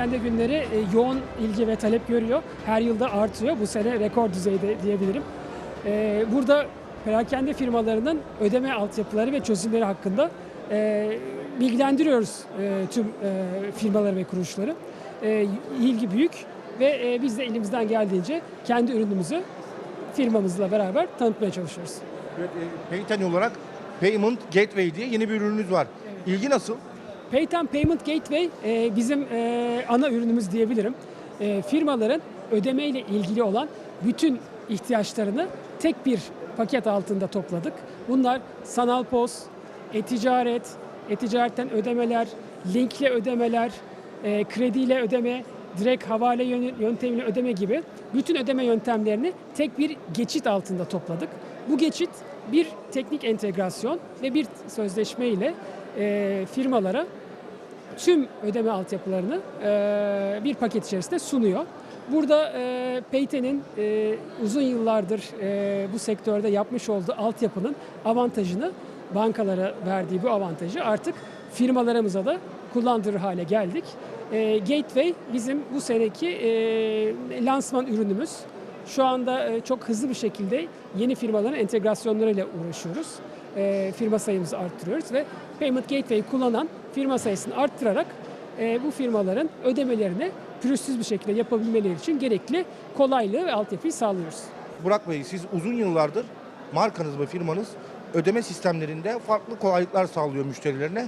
perakende günleri e, yoğun ilgi ve talep görüyor. Her yılda artıyor. Bu sene rekor düzeyde diyebilirim. E, burada perakende firmalarının ödeme altyapıları ve çözümleri hakkında e, bilgilendiriyoruz e, tüm e, firmaları ve kuruluşları. E, ilgi büyük ve e, biz de elimizden geldiğince kendi ürünümüzü firmamızla beraber tanıtmaya çalışıyoruz. Evet, e, Payten olarak Payment Gateway diye yeni bir ürününüz var. İlgi nasıl? Payten Payment Gateway e, bizim e, ana ürünümüz diyebilirim. E, firmaların ödeme ile ilgili olan bütün ihtiyaçlarını tek bir paket altında topladık. Bunlar sanal pos, e-ticaret, e-ticaretten ödemeler, linkle ödemeler, e, krediyle ödeme, direkt havale yön- yöntemiyle ödeme gibi bütün ödeme yöntemlerini tek bir geçit altında topladık. Bu geçit bir teknik entegrasyon ve bir sözleşme ile e, firmalara tüm ödeme altyapılarını e, bir paket içerisinde sunuyor. Burada e, Payten'in e, uzun yıllardır e, bu sektörde yapmış olduğu altyapının avantajını bankalara verdiği bu avantajı artık firmalarımıza da kullandırır hale geldik. E, Gateway bizim bu seneki e, lansman ürünümüz. Şu anda e, çok hızlı bir şekilde yeni firmaların entegrasyonlarıyla uğraşıyoruz. E, firma sayımızı arttırıyoruz ve Payment Gateway kullanan firma sayısını arttırarak e, bu firmaların ödemelerini pürüzsüz bir şekilde yapabilmeleri için gerekli kolaylığı ve altyapıyı sağlıyoruz. Burak Bey siz uzun yıllardır markanız ve firmanız ödeme sistemlerinde farklı kolaylıklar sağlıyor müşterilerine.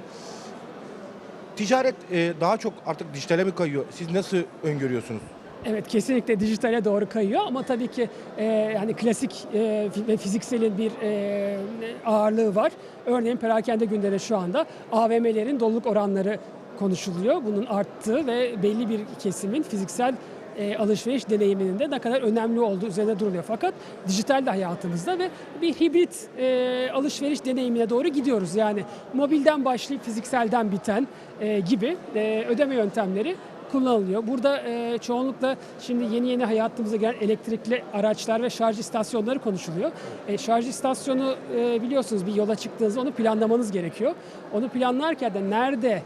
Ticaret daha çok artık dijitale mi kayıyor? Siz nasıl öngörüyorsunuz? Evet kesinlikle dijitale doğru kayıyor ama tabii ki e, hani klasik e, ve fizikselin bir e, ağırlığı var. Örneğin perakende günleri şu anda AVM'lerin doluluk oranları konuşuluyor. Bunun arttığı ve belli bir kesimin fiziksel e, alışveriş deneyiminin de ne kadar önemli olduğu üzerine duruluyor. Fakat dijital de hayatımızda ve bir hibrit e, alışveriş deneyimine doğru gidiyoruz. Yani mobilden başlayıp fizikselden biten e, gibi e, ödeme yöntemleri kullanılıyor. Burada e, çoğunlukla şimdi yeni yeni hayatımıza gelen elektrikli araçlar ve şarj istasyonları konuşuluyor. E, şarj istasyonu e, biliyorsunuz bir yola çıktığınızda onu planlamanız gerekiyor. Onu planlarken de nerede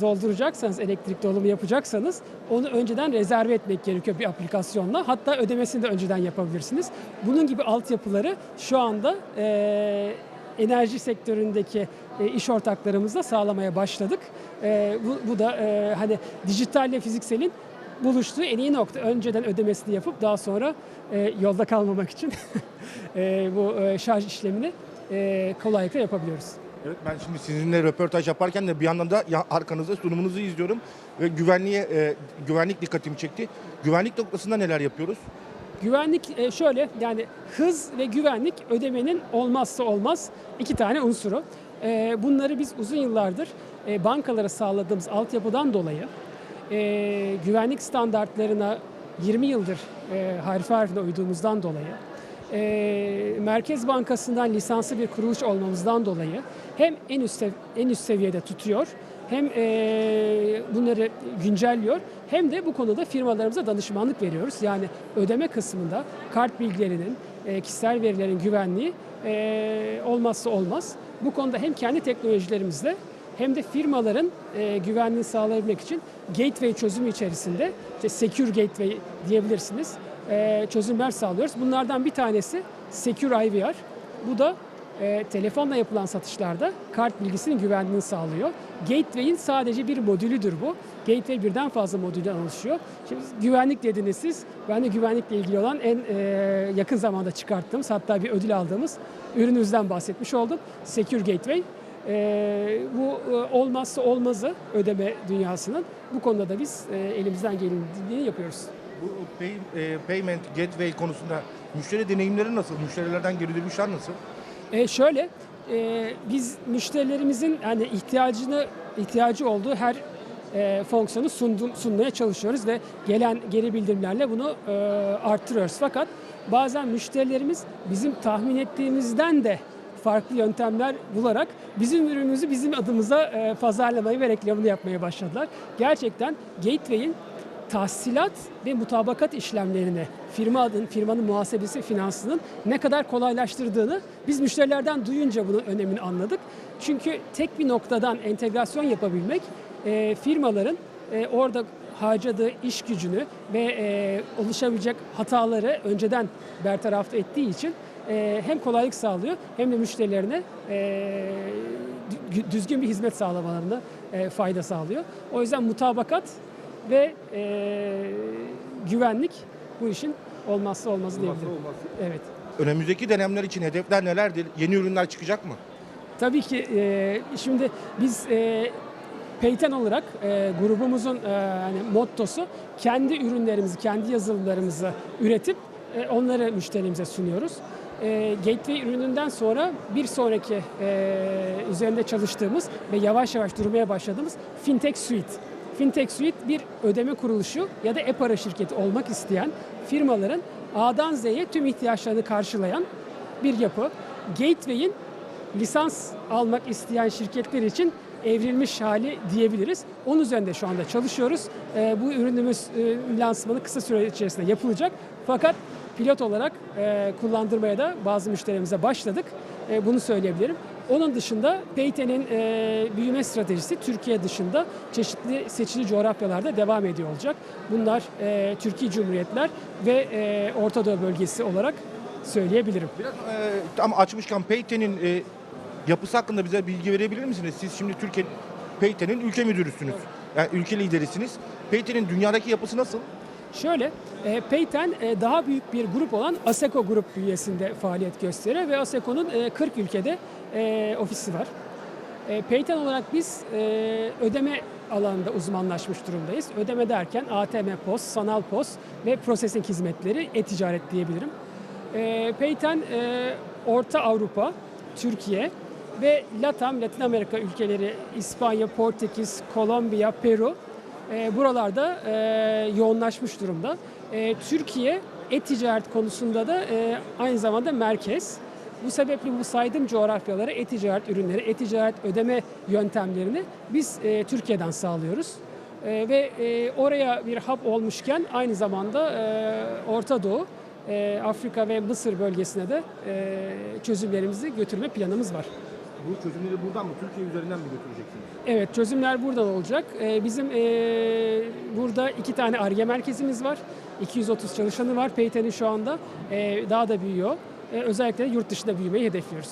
dolduracaksanız, elektrik dolumu yapacaksanız onu önceden rezerve etmek gerekiyor bir aplikasyonla. Hatta ödemesini de önceden yapabilirsiniz. Bunun gibi altyapıları şu anda e, enerji sektöründeki e, iş ortaklarımızla sağlamaya başladık. E, bu, bu da e, hani dijitalle fizikselin buluştuğu en iyi nokta. Önceden ödemesini yapıp daha sonra yolda kalmamak için bu şarj işlemini kolaylıkla yapabiliyoruz. Evet ben şimdi sizinle röportaj yaparken de bir yandan da arkanızda sunumunuzu izliyorum ve güvenliğe güvenlik dikkatimi çekti. Güvenlik noktasında neler yapıyoruz? Güvenlik e, şöyle yani hız ve güvenlik ödemenin olmazsa olmaz iki tane unsuru. E, Bunları biz uzun yıllardır e, bankalara sağladığımız altyapıdan dolayı güvenlik standartlarına 20 yıldır harfi harfine uyduğumuzdan dolayı Merkez Bankası'ndan lisanslı bir kuruluş olmamızdan dolayı hem en üst en üst seviyede tutuyor hem e, bunları güncelliyor hem de bu konuda firmalarımıza danışmanlık veriyoruz. Yani ödeme kısmında kart bilgilerinin, e, kişisel verilerin güvenliği e, olmazsa olmaz. Bu konuda hem kendi teknolojilerimizle hem de firmaların e, güvenliğini sağlayabilmek için gateway çözümü içerisinde işte secure gateway diyebilirsiniz e, çözümler sağlıyoruz. Bunlardan bir tanesi Secure IVR. Bu da e, telefonla yapılan satışlarda kart bilgisinin güvenliğini sağlıyor. Gateway'in sadece bir modülüdür bu. Gateway birden fazla modülden oluşuyor. Şimdi güvenlik dediniz siz. Ben de güvenlikle ilgili olan en e, yakın zamanda çıkarttığımız hatta bir ödül aldığımız ürünümüzden bahsetmiş oldum. Secure Gateway. E, bu e, olmazsa olmazı ödeme dünyasının. Bu konuda da biz e, elimizden gelindiğini yapıyoruz. Bu pay, e, payment gateway konusunda müşteri deneyimleri nasıl? Müşterilerden geri dönüşler nasıl? E, şöyle, e, biz müşterilerimizin hani ihtiyacını ihtiyacı olduğu her e, fonksiyonu sundu, sunmaya çalışıyoruz ve gelen geri bildirimlerle bunu e, arttırıyoruz. Fakat bazen müşterilerimiz bizim tahmin ettiğimizden de farklı yöntemler bularak bizim ürünümüzü bizim adımıza e, pazarlamayı ve reklamını yapmaya başladılar. Gerçekten Gateway'in tahsilat ve mutabakat işlemlerini firma adın, firmanın muhasebesi, finansının ne kadar kolaylaştırdığını biz müşterilerden duyunca bunun önemini anladık. Çünkü tek bir noktadan entegrasyon yapabilmek e, firmaların e, orada harcadığı iş gücünü ve e, oluşabilecek hataları önceden bertaraf ettiği için e, hem kolaylık sağlıyor hem de müşterilerine e, dü- düzgün bir hizmet sağlamalarına e, fayda sağlıyor. O yüzden mutabakat ve e, güvenlik bu işin olmazsa olmazı diyebilirim. Evet. Önümüzdeki dönemler için hedefler nelerdir? Yeni ürünler çıkacak mı? Tabii ki e, şimdi biz e, Peyten olarak e, grubumuzun e, hani mottosu kendi ürünlerimizi, kendi yazılımlarımızı üretip e, onları müşterimize sunuyoruz. E, Gateway ürününden sonra bir sonraki e, üzerinde çalıştığımız ve yavaş yavaş durmaya başladığımız Fintech Suite. Fintech Suite bir ödeme kuruluşu ya da e-para şirketi olmak isteyen firmaların A'dan Z'ye tüm ihtiyaçlarını karşılayan bir yapı. Gateway'in lisans almak isteyen şirketler için evrilmiş hali diyebiliriz. Onun üzerinde şu anda çalışıyoruz. Ee, bu ürünümüz e, lansmanı kısa süre içerisinde yapılacak. Fakat pilot olarak e, kullandırmaya da bazı müşterimize başladık. E, bunu söyleyebilirim. Onun dışında Payten'in e, büyüme stratejisi Türkiye dışında çeşitli seçili coğrafyalarda devam ediyor olacak. Bunlar e, Türkiye Cumhuriyetler ve e, Orta Doğu bölgesi olarak söyleyebilirim. Biraz e, tam açmışken Payten'in e, yapısı hakkında bize bilgi verebilir misiniz? Siz şimdi Türkiye Payten'in ülke müdürüsünüz. Yani ülke liderisiniz. Payten'in dünyadaki yapısı nasıl? Şöyle, e, Payten e, daha büyük bir grup olan ASECO Grup bünyesinde faaliyet gösteriyor ve ASECO'nun e, 40 ülkede e, ofisi var. E, Payten olarak biz e, ödeme alanında uzmanlaşmış durumdayız. Ödeme derken ATM POS, sanal POS ve processing hizmetleri, e-ticaret diyebilirim. E, Payten e, Orta Avrupa, Türkiye ve Latam, Latin Amerika ülkeleri, İspanya, Portekiz, Kolombiya, Peru e, buralarda e, yoğunlaşmış durumda. E, Türkiye e-ticaret konusunda da e, aynı zamanda merkez. Bu sebeple bu saydığım coğrafyalara e-ticaret ürünleri, e-ticaret ödeme yöntemlerini biz e, Türkiye'den sağlıyoruz. E, ve e, oraya bir hub olmuşken aynı zamanda e, Orta Doğu, e, Afrika ve Mısır bölgesine de e, çözümlerimizi götürme planımız var. Bu çözümleri buradan mı, Türkiye üzerinden mi götüreceksiniz? Evet çözümler buradan olacak. Ee, Bizim ee, burada iki tane ARGE merkezimiz var. 230 çalışanı var Payten'in şu anda. Ee, Daha da büyüyor. Ee, Özellikle yurt dışında büyümeyi hedefliyoruz.